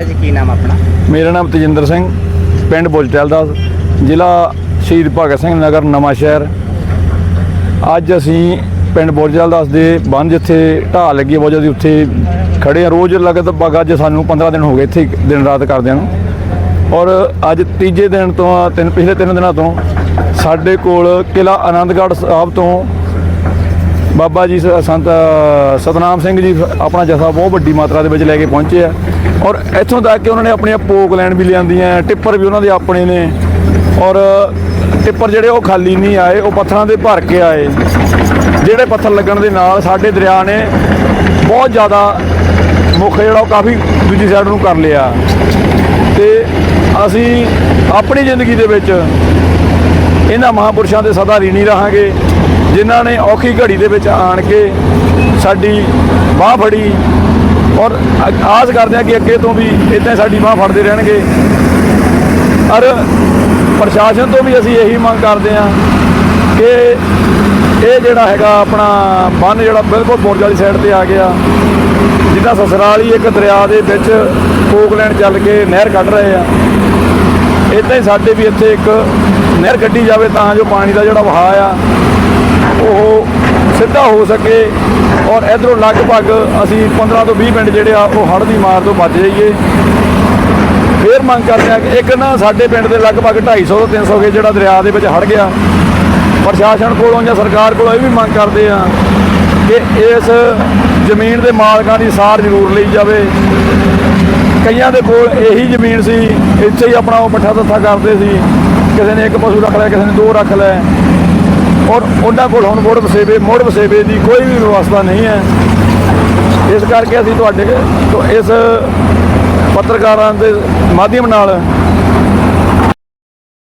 ਜੀ, ਕੀ ਨਾਮ ਆਪਣਾ? ਮੇਰਾ ਨਾਮ ਤਜਿੰਦਰ ਸਿੰਘ, ਪਿੰਡ ਬੁਲਚਲ ਦਾ, ਜ਼ਿਲ੍ਹਾ ਸ਼ਹੀਦ ਭਗਤ ਸਿੰਘ ਨਗਰ, ਨਵਾਂ ਸ਼ਹਿਰ। ਅੱਜ ਅਸੀਂ ਪਿੰਡ ਬੁਲਚਲ ਦਾਸ ਦੇ ਬੰਨ ਜਿੱਥੇ ਢਾਹ ਲੱਗੀ ਹੈ ਬਹੁਤ ਜ਼ਿਆਦਾ ਉੱਥੇ ਖੜੇ ਆ। ਰੋਜ਼ ਲਗਭਗ ਅੱਜ ਸਾਨੂੰ 15 ਦਿਨ ਹੋ ਗਏ ਇੱਥੇ, ਦਿਨ ਰਾਤ ਕਰਦਿਆਂ ਨੂੰ। ਔਰ ਅੱਜ ਤੀਜੇ ਦਿਨ ਤੋਂ, ਤਿੰਨ, ਪਿਛਲੇ ਤਿੰਨ ਦਿਨਾਂ ਤੋਂ ਸਾਡੇ ਕੋਲ ਕਿਲਾ ਆਨੰਦਗੜ੍ਹ ਸਾਹਿਬ ਤੋਂ ਬਾਬਾ ਜੀ ਸ- ਸੰਤ ਸਤਨਾਮ ਸਿੰਘ ਜੀ ਆਪਣਾ ਜਥਾ ਬਹੁਤ ਵੱਡੀ ਮਾਤਰਾ ਦੇ ਵਿੱਚ ਲੈ ਕੇ ਪਹੁੰਚੇ ਆ। ਔਰ ਇੱਥੋਂ ਤੱਕ ਕਿ ਉਹਨਾਂ ਨੇ ਆਪਣੀਆਂ ਪੋਕ ਲੈਣ ਵੀ ਲਿਆਂਦੀਆਂ, ਟਿੱਪਰ ਵੀ ਉਹਨਾਂ ਦੇ ਆਪਣੇ ਨੇ। ਔਰ ਟਿੱਪਰ ਜਿਹੜੇ ਉਹ ਖਾਲੀ ਨਹੀਂ ਆਏ, ਉਹ ਪੱਥਰਾਂ ਦੇ ਭਰ ਕੇ ਆਏ। ਜਿਹੜੇ ਪੱਥਰ ਲੱਗਣ ਦੇ ਨਾਲ ਸਾਡੇ ਦਰਿਆ ਨੇ ਬਹੁਤ ਜ਼ਿਆਦਾ ਮੁੱਖ ਜਿਹੜਾ ਉਹ ਕਾਫੀ ਦੂਜੀ ਸਾਈਡ ਨੂੰ ਕਰ ਲਿਆ। ਤੇ ਅਸੀਂ ਆਪਣੀ ਜ਼ਿੰਦਗੀ ਦੇ ਵਿੱਚ ਇਹਨਾਂ ਮਹਾਪੁਰਸ਼ਾਂ ਦੇ ਸਦਾ ਰੀਣੀ ਰਹਾਂਗੇ। ਜਿਨ੍ਹਾਂ ਨੇ ਔਖੀ ਘੜੀ ਦੇ ਵਿੱਚ ਆਣ ਕੇ ਸਾਡੀ ਬਾਹ ਫੜੀ ਔਰ ਆਸ ਕਰਦੇ ਹਾਂ ਕਿ ਅੱਗੇ ਤੋਂ ਵੀ ਇਦਾਂ ਸਾਡੀ ਬਾਹ ਫੜਦੇ ਰਹਿਣਗੇ। ਔਰ ਪ੍ਰਸ਼ਾਸਨ ਤੋਂ ਵੀ ਅਸੀਂ ਇਹੀ ਮੰਗ ਕਰਦੇ ਹਾਂ ਕਿ ਇਹ ਜਿਹੜਾ ਹੈਗਾ ਆਪਣਾ ਬੰਨ ਜਿਹੜਾ ਬਿਲਕੁਲ ਬੋਰਜ ਵਾਲੀ ਸਾਈਡ ਤੇ ਆ ਗਿਆ, ਜਿੱਦਾਂ ਸਸਰਾਲੀ ਇੱਕ ਦਰਿਆ ਦੇ ਵਿੱਚ ਕੋਕਲੈਂਡ ਚੱਲ ਕੇ ਨਹਿਰ ਕੱਢ ਰਹੇ ਆ। ਇਦਾਂ ਹੀ ਸਾਡੇ ਵੀ ਇੱਥੇ ਇੱਕ ਨਹਿਰ ਕੱਢੀ ਜਾਵੇ ਤਾਂ ਜੋ ਪਾਣੀ ਦਾ ਜਿਹੜਾ ਵਹਾਅ ਆ ਉਹ ਸਿੱਧਾ ਹੋ ਸਕੇ ਔਰ ਇਧਰੋਂ ਲਗਭਗ ਅਸੀਂ 15 ਤੋਂ 20 ਪਿੰਡ ਜਿਹੜੇ ਆ, ਉਹ ਹੜ੍ਹ ਦੀ ਮਾਰ ਤੋਂ ਬਚ ਜਾਈਏ। ਫੇਰ ਮੰਗ ਕਰਦੇ ਆ ਕਿ ਇੱਕ ਨਾ ਸਾਡੇ ਪਿੰਡ ਦੇ ਲਗਭਗ 250 ਤੋਂ 300 ਕੇ ਜਿਹੜਾ ਦਰਿਆ ਦੇ ਵਿੱਚ ਹੜ ਗਿਆ। ਪ੍ਰਸ਼ਾਸਨ ਕੋਲੋਂ ਜਾਂ ਸਰਕਾਰ ਕੋਲੋਂ ਇਹ ਵੀ ਮੰਗ ਕਰਦੇ ਆ ਕਿ ਇਸ ਜ਼ਮੀਨ ਦੇ ਮਾਲਕਾਂ ਦੀ ਸਾਰ ਜ਼ਰੂਰ ਲਈ ਜਾਵੇ। ਕਈਆਂ ਦੇ ਕੋਲ ਇਹੀ ਜ਼ਮੀਨ ਸੀ, ਇੱਥੇ ਹੀ ਆਪਣਾ ਉਹ ਪੱਠਾ ਤੱਥਾ ਕਰਦੇ ਸੀ। ਕਿਸੇ ਨੇ ਇੱਕ ਪਸ਼ੂ ਰੱਖ ਲਿਆ, ਕਿਸੇ ਨੇ ਦੋ ਰੱਖ ਲਏ ਔਰ ਉਹਨਾਂ ਕੋਲ ਹੁਣ ਮੁੜ ਵਸੇਵੇ ਮੁੜ ਵਸੇਵੇ ਦੀ ਕੋਈ ਵੀ ਵਿਵਸਥਾ ਨਹੀਂ ਹੈ। ਇਸ ਕਰਕੇ ਅਸੀਂ ਤੁਹਾਡੇ ਤੋਂ ਇਸ ਪੱਤਰਕਾਰਾਂ ਦੇ ਮਾਧਿਅਮ ਨਾਲ